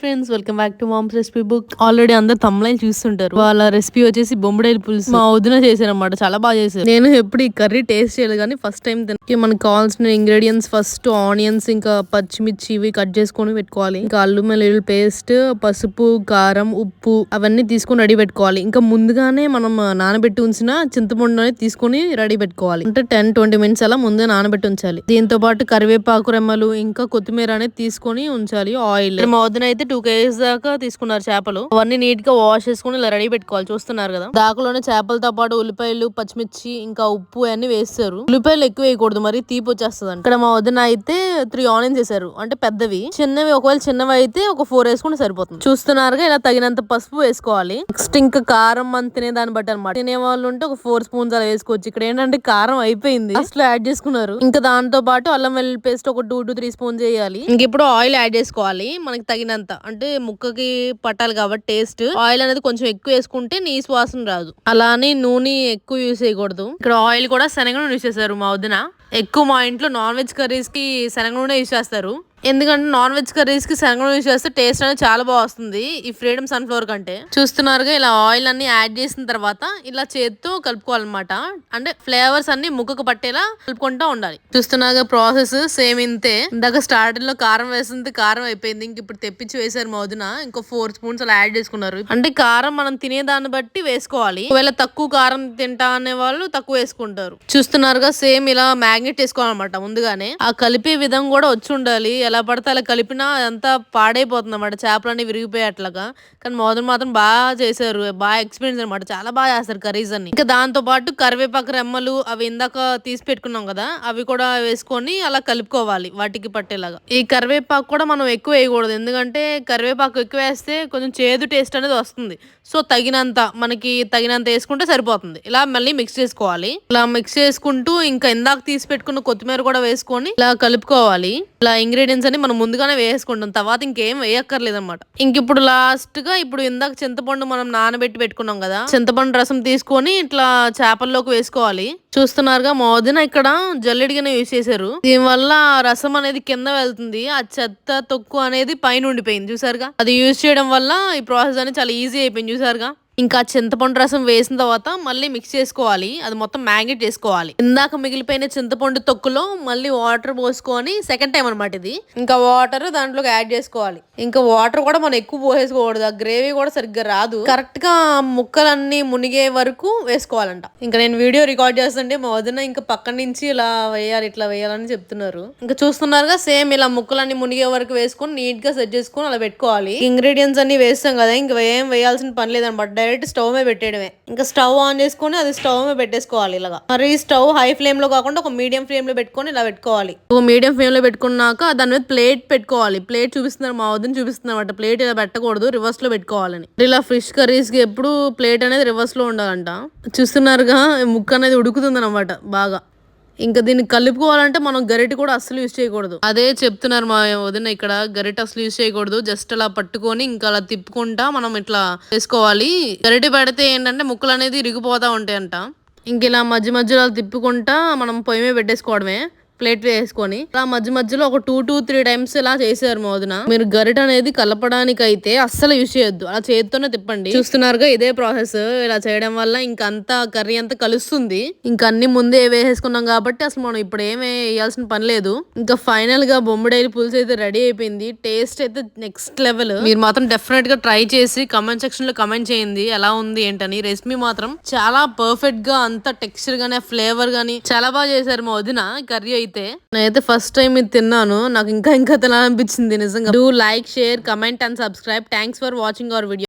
Friends welcome back to mom's recipe book already అందరు తమ్లైన్ చూస్తుంటారు. వాళ్ళ రెసిపీ వచ్చేసి బొమ్మడైలు పులుసు. మా వదిన చేశారన్నమాట చాలా బాగా చేశారు. నేను ఎప్పుడు ఈ కర్రీ టేస్ట్ చేయలేదు కానీ ఫస్ట్ టైం తిన మనకి కావాల్సిన ఇంగ్రీడియంట్స్ ఫస్ట్ ఆనియన్స్ ఇంకా పచ్చిమిర్చి ఇవి కట్ చేసుకొని పెట్టుకోవాలి. ఇంకా అల్లం వెల్లుల్లి పేస్ట్ పసుపు కారం ఉప్పు అవన్నీ తీసుకొని రెడీ పెట్టుకోవాలి. ఇంకా ముందుగానే మనం నానబెట్టి ఉంచిన చింతపండు అనేది తీసుకొని రెడీ పెట్టుకోవాలి. అంటే టెన్ ట్వంటీ మినిట్స్ అలా ముందే నానబెట్టి ఉంచాలి. దీంతో పాటు కరివేపాకు రెమ్మలు ఇంకా కొత్తిమీర అనేది తీసుకొని ఉంచాలి ఆయిల్ మా వదిన అయితే టూ కేజీస్ దాకా తీసుకున్నారు చేపలు. అవన్నీ నీట్గా వాష్ చేసుకుని ఇలా రెడీ పెట్టుకోవాలి. చూస్తున్నారు కదా? దాకలోనే చేపలతో పాటు ఉల్లిపాయలు పచ్చిమిర్చి ఇంకా ఉప్పు అన్ని వేస్తారు. ఉల్లిపాయలు ఎక్కువ వేయకూడదు. మరి తీపి వచ్చేస్తుంది ఇక్కడ మా వదిన అయితే త్రీ ఆనియన్స్ వేసారు అంటే పెద్దవి. చిన్నవి ఒకవేళ చిన్నవి అయితే ఒక ఫోర్ వేసుకుంటే సరిపోతుంది. చూస్తున్నారుగా ఇలా తగినంత పసుపు వేసుకోవాలి. నెక్స్ట్ ఇంకా కారం మనం తినే దాన్ని బట్టి అనమాట తినే వాళ్ళు ఉంటే ఒక ఫోర్ స్పూన్స్ అలా వేసుకోవచ్చు. ఇక్కడ ఏంటంటే కారం అయిపోయింది. అసలు యాడ్ చేసుకున్నారు. ఇంకా దాంతో పాటు అల్లం వెల్లుల్లి పేస్ట్ ఒక టూ టు త్రీ స్పూన్స్ వేయాలి. ఇంక ఇప్పుడు ఆయిల్ యాడ్ చేసుకోవాలి. మనకి తగినంత. అంటే ముక్కకి పట్టాలి కాబట్టి టేస్ట్ ఆయిల్ అనేది కొంచెం ఎక్కువ వేసుకుంటే నీ వాసన రాదు. అలానే నూనె ఎక్కువ యూస్ చేయకూడదు. ఇక్కడ ఆయిల్ కూడా శనగ నూనె యూస్ చేశారు మా వదిన. ఎక్కువ మా ఇంట్లో నాన్ వెజ్ కర్రీస్కి శనగ నూనె యూస్ చేస్తారు. ఎందుకంటే నాన్ వెజ్ కర్రీస్కి శనగ యూజ్ యూస్ చేస్తే టేస్ట్ అనేది చాలా బాగా వస్తుంది. ఈ ఫ్రీడమ్ సన్ఫ్లవర్ కంటే. చూస్తున్నారుగా ఇలా ఆయిల్ అన్ని యాడ్ చేసిన తర్వాత ఇలా చేత్తో కలుపుకోవాలన్నమాట. అంటే ఫ్లేవర్స్ అన్ని ముక్కకు పట్టేలా కలుపుకుంటా ఉండాలి. చూస్తున్నారుగా ప్రాసెస్ సేమ్ ఇంతే. ఇందాక స్టార్టింగ్లో కారం వేసింది కారం అయిపోయింది. ఇంక ఇప్పుడు తెప్పించి వేసారు మా ఇంకో ఫోర్ స్పూన్స్ అలా యాడ్ చేసుకున్నారు. అంటే కారం మనం తినే దాన్ని బట్టి వేసుకోవాలి. ఒకవేళ తక్కువ కారం తింటా అనే వాళ్ళు తక్కువ వేసుకుంటారు. చూస్తున్నారుగా సేమ్ ఇలా మ్యాగ్నెట్ వేసుకోవాలన్నమాట ముందుగానే. ఆ కలిపే విధం కూడా వచ్చి ఉండాలి. ఎలా పడితే అలా కలిపినా అదంతా పాడైపోతుంది అనమాట చేపలన్నీ విరిగిపోయేట్లాగా కానీ మోదన్ మాత్రం బాగా చేశారు. బాగా ఎక్స్పీరియన్స్ అనమాట చాలా బాగా చేస్తారు కర్రీస్ అన్ని. ఇంకా దాంతో పాటు కరివేపాకు రెమ్మలు అవి ఇందాక తీసి పెట్టుకున్నాం కదా అవి కూడా వేసుకొని అలా కలుపుకోవాలి వాటికి పట్టేలాగా. ఈ కరివేపాకు కూడా మనం ఎక్కువ వేయకూడదు. ఎందుకంటే కరివేపాకు ఎక్కువ వేస్తే కొంచెం చేదు టేస్ట్ అనేది వస్తుంది. సో తగినంత మనకి తగినంత వేసుకుంటే సరిపోతుంది. ఇలా మళ్ళీ మిక్స్ చేసుకోవాలి. ఇలా మిక్స్ చేసుకుంటూ ఇంకా ఇందాక తీసి పెట్టుకున్న కొత్తిమీర కూడా వేసుకొని ఇలా కలుపుకోవాలి. ఇలా ఇంగ్రీడియంట్స్ అని మనం ముందుగానే వేసుకుంటాం తర్వాత ఇంకేం వేయక్కర్లేదు అనమాట ఇంక ఇప్పుడు లాస్ట్గా ఇప్పుడు ఇందాక చింతపండు మనం నానబెట్టి పెట్టుకున్నాం కదా చింతపండు రసం తీసుకొని ఇట్లా చేపల్లోకి వేసుకోవాలి. చూస్తున్నారుగా మోదిన ఇక్కడ జల్లెడిగానే యూజ్ చేశారు. దీనివల్ల రసం అనేది కింద వెళ్తుంది. ఆ చెత్త తొక్కు అనేది పైన ఉండిపోయింది. చూసారుగా? అది యూజ్ చేయడం వల్ల ఈ ప్రాసెస్ అనేది చాలా ఈజీ అయిపోయింది. చూసారుగా? ఇంకా చింతపండు రసం వేసిన తర్వాత మళ్ళీ మిక్స్ చేసుకోవాలి. అది మొత్తం మ్యాగ్నెట్ చేసుకోవాలి. ఇందాక మిగిలిపోయిన చింతపండు తొక్కులో మళ్ళీ వాటర్ పోసుకొని సెకండ్ టైం అనమాట ఇది. ఇంకా వాటర్ దాంట్లోకి యాడ్ చేసుకోవాలి. ఇంకా వాటర్ కూడా మనం ఎక్కువ పోసేసుకోకూడదు. ఆ గ్రేవీ కూడా సరిగ్గా రాదు. కరెక్ట్గా ముక్కలన్నీ మునిగే వరకు వేసుకోవాలంట. ఇంకా నేను వీడియో రికార్డ్ చేస్తుంటే మా వదిన ఇంకా పక్క నుంచి ఇలా వేయాలి ఇట్లా వేయాలని చెప్తున్నారు. ఇంకా చూస్తున్నారుగా సేమ్ ఇలా ముక్కలన్నీ మునిగే వరకు వేసుకొని నీట్గా సెట్ చేసుకొని అలా పెట్టుకోవాలి. ఇంగ్రీడియంట్స్ అన్ని వేస్తాం కదా ఇంకా ఏం వేయాల్సిన పని లేదనమాట. డైరెక్ట్ స్టవ్ మీద పెట్టేయడమే. ఇంకా స్టవ్ ఆన్ చేసుకొని అది స్టవ్ మీద పెట్టేసుకోవాలి ఇలాగా. మరి స్టవ్ హై ఫ్లేమ్లో కాకుండా ఒక మీడియం ఫ్లేమ్లో పెట్టుకొని ఇలా పెట్టుకోవాలి. ఒక మీడియం ఫ్లేమ్లో పెట్టుకున్నాక దాని మీద ప్లేట్ పెట్టుకోవాలి. ప్లేట్ చూపిస్తున్నారు మా వద్దని చూపిస్తున్నారు ప్లేట్ ఇలా పెట్టకూడదు రివర్స్లో పెట్టుకోవాలని. ఇలా ఫిష్ కర్రీస్కి ఎప్పుడు ప్లేట్ అనేది రివర్స్లో ఉండాలంట. చూస్తున్నారుగా ముక్క అనేది ఉడుకుతుంది అనమాట బాగా. ఇంకా దీన్ని కలుపుకోవాలంటే మనం గరిటె కూడా అస్సలు యూజ్ చేయకూడదు. అదే చెప్తున్నారు మా వదిన ఇక్కడ గరిటె అసలు యూజ్ చేయకూడదు. జస్ట్ అలా పట్టుకొని ఇంకా అలా తిప్పుకుంటా మనం ఇట్లా వేసుకోవాలి. గరిటె పెడితే ఏంటంటే ముక్కలు అనేది ఇరిగిపోతా ఉంటాయంట. ఇంక ఇలా మధ్య మధ్యలో తిప్పుకుంటా మనం పొయ్యి మీద పెట్టేసుకోవడమే. ప్లేట్ వేసుకొని అలా మధ్య మధ్యలో ఒక టూ టూ త్రీ టైమ్స్ ఇలా చేశారు మోదన. మీరు గరిట అనేది కలపడానికి అయితే అస్సలు యూజ్ చేయొద్దు. అలా చేతితోనే తిప్పండి. చూస్తున్నారుగా ఇదే ప్రాసెస్ ఇలా చేయడం వల్ల ఇంకా కర్రీ అంతా కలుస్తుంది. ఇంకా అన్ని ముందే వేసేసుకున్నాం కాబట్టి అసలు మనం ఇప్పుడు ఏమి వేయాల్సిన పని లేదు. ఇంకా ఫైనల్గా బొమ్మడైలు పులుసు అయితే రెడీ అయిపోయింది. టేస్ట్ అయితే నెక్స్ట్ లెవెల్ మీరు మాత్రం డెఫినెట్గా ట్రై చేసి కమెంట్ సెక్షన్లో కమెంట్ చేయండి. ఎలా ఉంది ఏంటని. రెసిపీ మాత్రం చాలా పర్ఫెక్ట్గా అంత టెక్స్చర్ గానీ ఫ్లేవర్ గానీ చాలా బాగా చేశారు మా వదిన కర్రీ అయితే నేనైతే ఫస్ట్ టైం ఇది తిన్నాను. నాకు ఇంకా ఇంకా తినాలనిపించింది నిజంగా. Do like share comment and subscribe thanks for watching our video